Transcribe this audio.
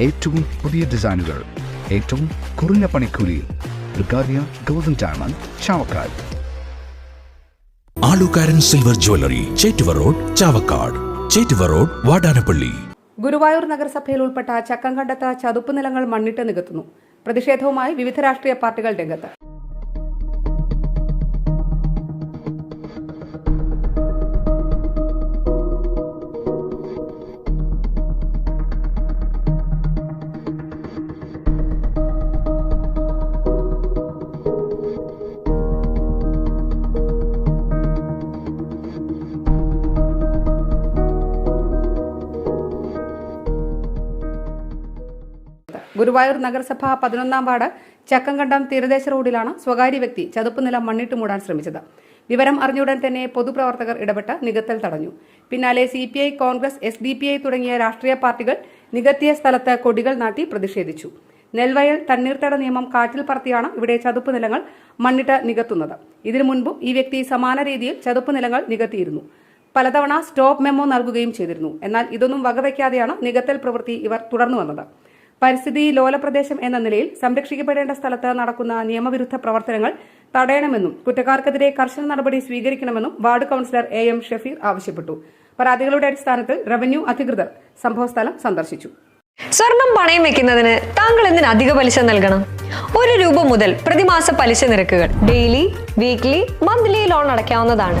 ഏറ്റവും പുതിയ ഡിസൈനുകൾ ഏറ്റവും കുറഞ്ഞ പണിക്കൂലിയിൽ ബ്രിഗാദിയ golden diamond Chavakkad. Alukaran silver jewellery Chettuva road Chavakkad. Chettuva road Vadanappally. Guruvayur നഗരസഭയിൽ ഉൾപ്പെട്ട ചക്കം കണ്ടെത്ത ചതുപ്പ് നിലങ്ങൾ മണ്ണിട്ട് നികത്തുന്നു. പ്രതിഷേധവുമായി വിവിധ രാഷ്ട്രീയ പാർട്ടികൾ രംഗത്ത്. ഗുരുവായൂർ നഗരസഭ പതിനൊന്നാം വാർഡ് ചക്കംകണ്ടം തീരദേശ റോഡിലാണ് സ്വകാര്യ വ്യക്തി ചതുപ്പ് നിലം മണ്ണിട്ട് മൂടാൻ ശ്രമിച്ചത്. വിവരം അറിഞ്ഞുടൻ തന്നെ പൊതുപ്രവർത്തകർ ഇടപെട്ട് നികത്തൽ തടഞ്ഞു. പിന്നാലെ C P I Congress S D P I തുടങ്ങിയ രാഷ്ട്രീയ പാർട്ടികൾ നികത്തിയ സ്ഥലത്ത് കൊടികൾ നാട്ടി പ്രതിഷേധിച്ചു. നെൽവയൽ തണ്ണീർത്തട നിയമം കാറ്റിൽ പറത്തിയാണ് ഇവിടെ ചതുപ്പ് നിലങ്ങൾ മണ്ണിട്ട് നികത്തുന്നത്. ഇതിനു മുൻപും ഈ വ്യക്തി സമാന രീതിയിൽ ചതുപ്പ് നിലങ്ങൾ നികത്തിയിരുന്നു. പലതവണ സ്റ്റോപ്പ് മെമ്മോ നൽകുകയും ചെയ്തിരുന്നു. എന്നാൽ ഇതൊന്നും വകവയ്ക്കാതെയാണ് നികത്തൽ പ്രവൃത്തി ഇവർ തുടർന്നു വന്നത്. പരിസ്ഥിതി ലോലപ്രദേശം എന്ന നിലയിൽ സംരക്ഷിക്കപ്പെടേണ്ട സ്ഥലത്ത് നടക്കുന്ന നിയമവിരുദ്ധ പ്രവർത്തനങ്ങൾ തടയണമെന്നും കുറ്റക്കാർക്കെതിരെ കർശന നടപടി സ്വീകരിക്കണമെന്നും ward councillor A M Shafeer ആവശ്യപ്പെട്ടു. പരാതികളുടെ അടിസ്ഥാനത്തിൽ റവന്യൂ അധികൃതർ സംഭവസ്ഥലം സന്ദർശിച്ചു. സ്വർണം പണയം വെക്കുന്നതിന് താങ്കൾ എന്തിന് അധിക പലിശ നൽകണം? ഒരു രൂപ മുതൽ പ്രതിമാസ പലിശ നിരക്കുകൾ ഡെയിലി വീക്ക്ലി മന്ത്ലി ലോൺ അടയ്ക്കാവുന്നതാണ്.